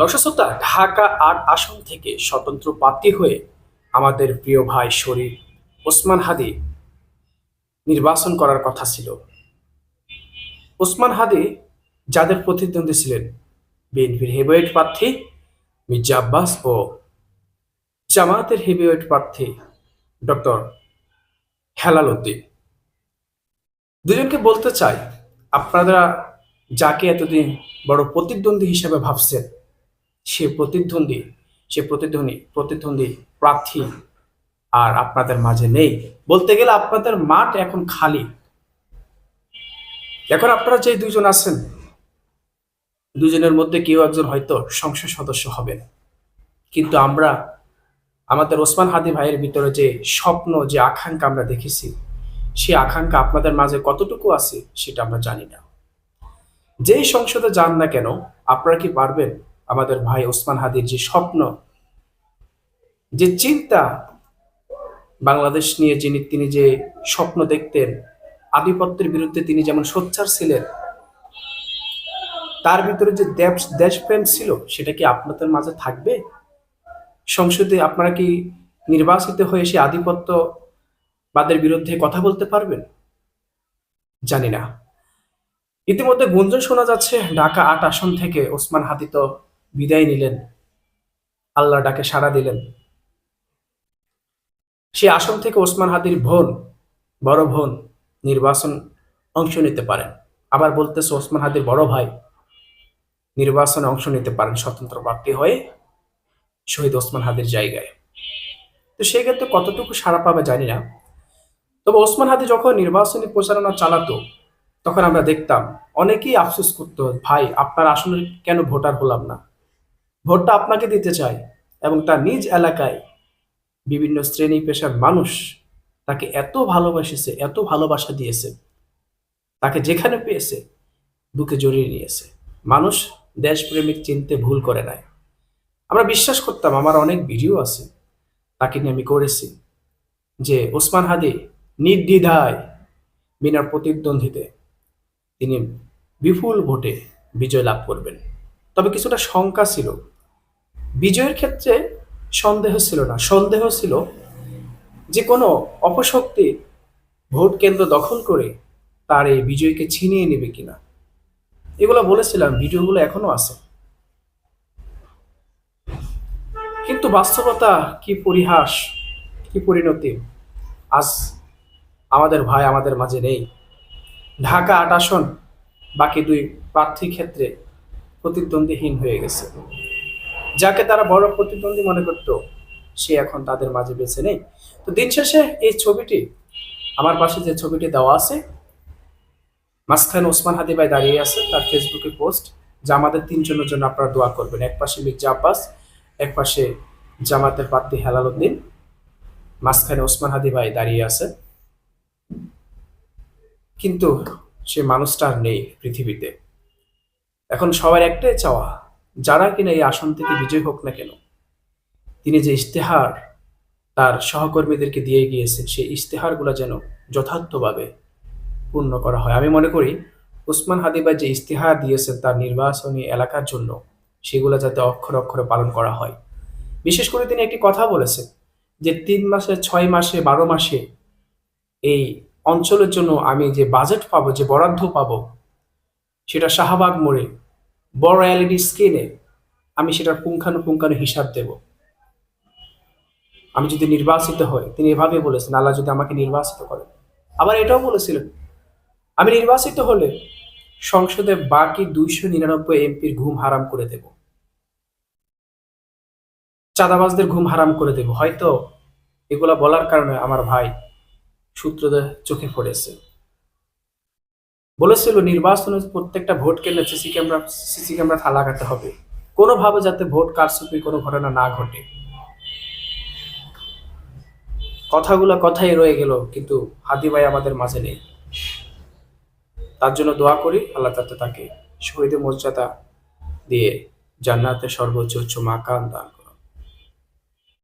দর্শক ঢাকা আট আসন থেকে স্বতন্ত্র প্রার্থী হয়ে আমাদের প্রিয় ভাই শরীফ ওসমান হাদি নির্বাচন করার কথা ছিল। ওসমান হাদি যাদের প্রতিদ্বন্দ্বী ছিলেন বিএনপির হেভিওয়েট প্রার্থী মির্জা আব্বাস ও জামায়াতের হেভিওয়েট প্রার্থী ডক্টর হেলাল উদ্দিন। দুজনকে বলতে চাই, আপনারা যাকে এতদিন বড় প্রতিদ্বন্দ্বী হিসেবে ভাবছেন সে প্রতিদ্বন্দ্বী সে প্রতিদ্বন্দ্বী প্রতিদ্বন্দ্বী প্রার্থী আর আপনাদের মাঝে নেই। বলতে গেলে আপনাদের মাঠ এখন খালি। এখন আপনারা যে দুজন আছেন দুজনের মধ্যে কেউ একজন হয়তো সংসদ সদস্য হবেন। কিন্তু আমরা, আমাদের ওসমান হাদি ভাইয়ের ভিতরে যে স্বপ্ন, যে আকাঙ্ক্ষা আমরা দেখেছি, সেই আকাঙ্ক্ষা আপনাদের মাঝে কতটুকু আছে সেটা আমরা জানি না। যেই সংসদে যান না কেন, আপনারা কি পারবেন আমাদের ভাই ওসমান হাদির যে স্বপ্ন, যে চিন্তা বাংলাদেশ নিয়ে যিনি, তিনি যে স্বপ্ন দেখতেন, আধিপত্যের বিরুদ্ধে তিনি যেমন সোচ্চার ছিলেন, তার ভিতরে যে দেশ দেশপ্রেম ছিল, সেটা কি আপনাদের মাঝে থাকবে? সংসদে আপনারা কি নির্বাচিত হয়ে সে আধিপত্যবাদের বিরুদ্ধে কথা বলতে পারবেন? জানি না। ইতিমধ্যে গুঞ্জন শোনা যাচ্ছে, ঢাকা আট আসন থেকে ওসমান হাদি তো বিদায় নিলেন। আল্লাহ ডাকে সাড়া দিলেন। সে আসন থেকে ওসমান হাদির বোন বড় বোন নির্বাচন অংশ নিতে পারেন। আবার বলতেছে, ওসমান হাদির বড় ভাই নির্বাচনে অংশ নিতে পারেন স্বতন্ত্র প্রার্থী হয়ে শহীদ ওসমান হাদির জায়গায়। তো সেক্ষেত্রে কতটুকু সাড়া পাবে জানি না। তবে ওসমান হাদি যখন নির্বাচনী প্রচারণা চালাতো, তখন আমরা দেখতাম, অনেকেই আফসোস করতো, ভাই, আপনার আসলে কেন ভোটার হলাম না? ভোটটা আপনাকে দিতে চাই এবং তার নিজ এলাকায় বিভিন্ন শ্রেণি পেশার মানুষ তাকে এত ভালোবাসেছে, এত ভালোবাসা দিয়েছে, তাকে যেখানে পেয়েছে বুকে জড়িয়ে নিয়েছে। মানুষ দেশপ্রেমিক চিনতে ভুল করে নাই। আমরা বিশ্বাস করতাম, আমার অনেক ভিডিও আছে, তাকে নিয়ে আমি করেছি, যে ওসমান হাদি নির্দ্বিধায় বিনা প্রতিদ্বন্দ্বীতে তিনি বিপুল ভোটে বিজয় লাভ করবেন। তবে কিছুটা শঙ্কা ছিল বিজয়ের ক্ষেত্রে সন্দেহ ছিল না। সন্দেহ ছিল যে কোনো অপশক্তি ভোট কেন্দ্র দখল করে তার এই বিজয়কে ছিনিয়ে নেবে কিনা। এগুলো বলেছিলাম, ভিডিওগুলো এখনও আছে। কিন্তু বাস্তবতা কি পরিহাস, কি পরিণতি? আজ আমাদের ভাই আমাদের মাঝে নেই। ঢাকা আট আসন, বাকি দুই প্রার্থী ক্ষেত্রে প্রতিদ্বন্দ্বীহীন হয়ে গেছে। যাকে তারা বড় প্রতিদ্বন্দ্বী মনে করত, সে এখন তাদের মাঝে বেছে নেই। তো দিন শেষে এই ছবিটি, আমার পাশে যে ছবিটি দেওয়া আছে, মাঝখানে ওসমান হাদি ভাই দাঁড়িয়ে আছে, তার ফেসবুকে পোস্ট যে আমাদের তিনজনের জন্য আপনারা দোয়া করবেন। এক পাশে মির্জা আব্বাস, এক পাশে জামাতের প্রার্থী হেলাল উদ্দিন, মাঝখানে ওসমান হাদি ভাই দাঁড়িয়ে আছে। কিন্তু সে মানুষটা আর নেই পৃথিবীতে। এখন সবার একটাই চাওয়া যারা কিনা এই আসন থেকে বিজয় হোক না কেন, তিনি যে ইশতেহার তার সহকর্মীদেরকে দিয়ে গিয়েছেন, সেই ইশতেহারগুলো যেন যথার্থভাবে পূর্ণ করা হয়। আমি মনে করি, উসমান হাদিবা যে ইশতেহার দিয়েছেন তার নির্বাচনী এলাকার জন্য, সেগুলো যাতে অক্ষর অক্ষরে পালন করা হয়। বিশেষ করে তিনি একটি কথা বলেছেন যে তিন মাসে, ছয় মাসে, বারো মাসে এই অঞ্চলের জন্য আমি যে বাজেট পাবো, যে বরাদ্দ পাবো, সেটা শাহবাগ মোড়ে বড় এলইডি স্ক্রিনে আমি সেটার পুঙ্খানুপুঙ্খানু হিসাব দেব। আমি যদি নির্বাচিত হই, তিনি এভাবে বলেছেন, আল্লাহ যদি আমাকে নির্বাচিত করেন। আবার এটাও বলেছিলেন আমি নির্বাচিত হলে সংসদে বাকি দুইশো নিরানব্বই এমপির ঘুম হারাম করে দেব। চাঁদাবাজদের ঘুম হারাম করে দেব। হয়তো এগুলা বলার কারণে আমার ভাই সূত্রদের চোখে পড়েছে। বলেছিল, নির্বাচনে প্রত্যেকটা ভোট কেন্দ্রে সিসি ক্যামেরা সিসি ক্যামেরা লাগাতে হবে। কোনোভাবে যাতে ভোট কারচুপি কোনো ঘটনা না ঘটে। কথাগুলো কথাই রয়ে গেল, কিন্তু হাদি ভাই আমাদের মাঝে নেই। তার জন্য দোয়া করি, আল্লাহ তাতে তাকে শহীদের মর্যাদা দিয়ে জান্নাতে সর্বোচ্চ উচ্চ মাকাম দান।